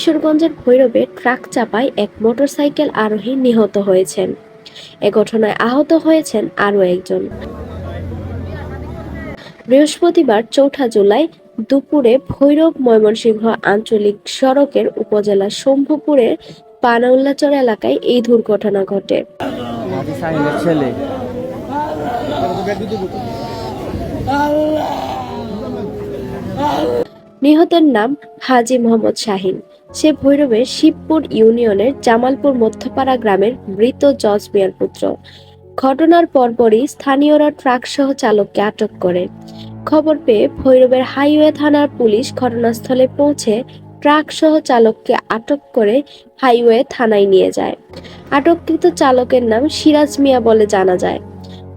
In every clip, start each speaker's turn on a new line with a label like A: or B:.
A: কিশোরগঞ্জের ভৈরবে ট্রাক চাপায় এক মোটরসাইকেল আরোহী নিহত হয়েছেন। এ ঘটনায় আহত হয়েছেন আরও একজন। বৃহস্পতিবার চৌঠা জুলাই দুপুরে ভৈরব ময়মনসিংহ আঞ্চলিক সড়কের উপজেলা শম্ভুপুরের পানাউল্লাচর এলাকায় এই দুর্ঘটনা ঘটে। নিহতের নাম হাজি মোহাম্মদ শাহিন। সে ভৈরবের শিবপুর ইউনিয়নের জামালপুর মধ্যপাড়া গ্রামের মৃত জজ মিয়ার পুত্র। ঘটনার পরপরই স্থানীয়রা ট্রাক সহ চালককে আটক করে। খবর পেয়ে ভৈরবের হাইওয়ে থানার পুলিশ ঘটনাস্থলে পৌঁছে ট্রাক সহ চালককে আটক করে হাইওয়ে থানায় নিয়ে যায়। আটককৃত চালকের নাম সিরাজ মিয়া বলে জানা যায়।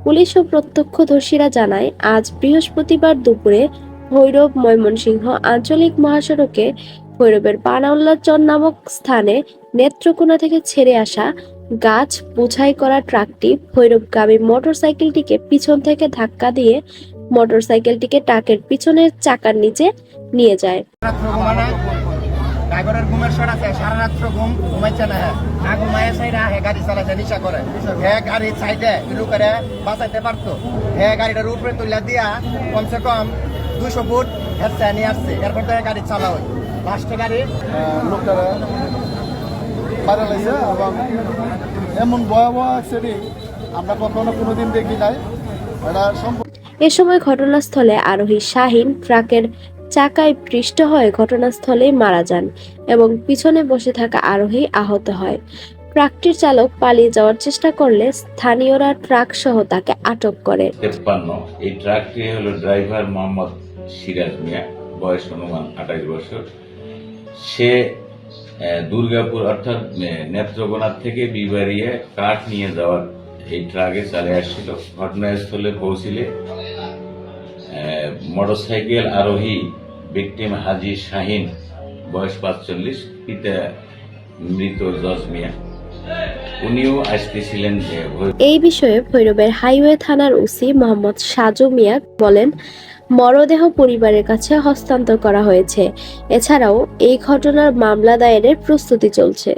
A: পুলিশ ও প্রত্যক্ষদর্শীরা জানায়, আজ বৃহস্পতিবার দুপুরে ভৈরব ময়মনসিংহ আঞ্চলিক মহাসড়কে ভৈরবের পানাউল্লাচর নামক স্থানে নেত্রকোনা থেকে ছেড়ে আসা গাছ বোঝাই করা ট্রাকটি ভৈরবগামী মোটরসাইকেলটিকে পিছন থেকে ধাক্কা দিয়ে মোটরসাইকেলটিকে ট্রাকের পিছনের চাকার নিচে নিয়ে যায়।
B: ড্রাইভারের ঘুমের শট আছে, সারা রাত্র ঘুম ঘুমাইছে না হ্যাঁ। না ঘুমায় সাইডা হে গাড়ি চালাইছে নিশা করে। হে গাড়ি সাইডে ইলু করে বাঁচাইতে পারতো। হে গাড়িটার উপরে তুলে দিয়া কমসে কম দুশো ফুট হেসে নিয়ে আসছে, এরপর তো গাড়ি চালা হয় লাস্টে গাড়ি
C: লোকটারা মারা লাগছে এবং এমন ভয়াবহ অ্যাক্সিডেন্ট আমরা কখনো কোনোদিন দেখি নাই। এটা সম্পূর্ণ
A: এ সময় ঘটনাস্থলে আরোহী শাহিন ট্রাকের চাকায় পৃষ্ঠ হয়ে ঘটনাস্থলেই মারা যান এবং পিছনে বসে থাকা আরোহী আহত হয়। ট্রাকটির চালক পালিয়ে যাওয়ার চেষ্টা করলে স্থানীয়রা ট্রাক সহ তাকে আটক করে।
D: তেপ্পান্ন। এই ট্রাকটি হলো ড্রাইভার মোহাম্মদ সিরাজ মিয়া বয়স অনুমান আঠাশ বছর। সে দুর্গাপুর অর্থাৎ নেত্রকোনার থেকে বিবারিয়ে কাঠ নিয়ে যাওয়ার এই ট্রাকে চালে আসছিল। ঘটনাস্থলে পৌঁছিলে মোটরসাইকেল আরোহী ভিকটিম হাজি শাহিন, বয়স পাঁচচল্লিশ, পিতা মৃত জজ মিয়া। উনিও আসতেছিলেন
A: এই বিষয়ে ভৈরবের হাইওয়ে থানার ওসি মোহাম্মদ সাজু মিয়া বলেন মরদেহ পরিবারের কাছে হস্তান্তর করা হয়েছে। এছাড়াও এই ঘটনার মামলা দায়েরের প্রস্তুতি চলছে।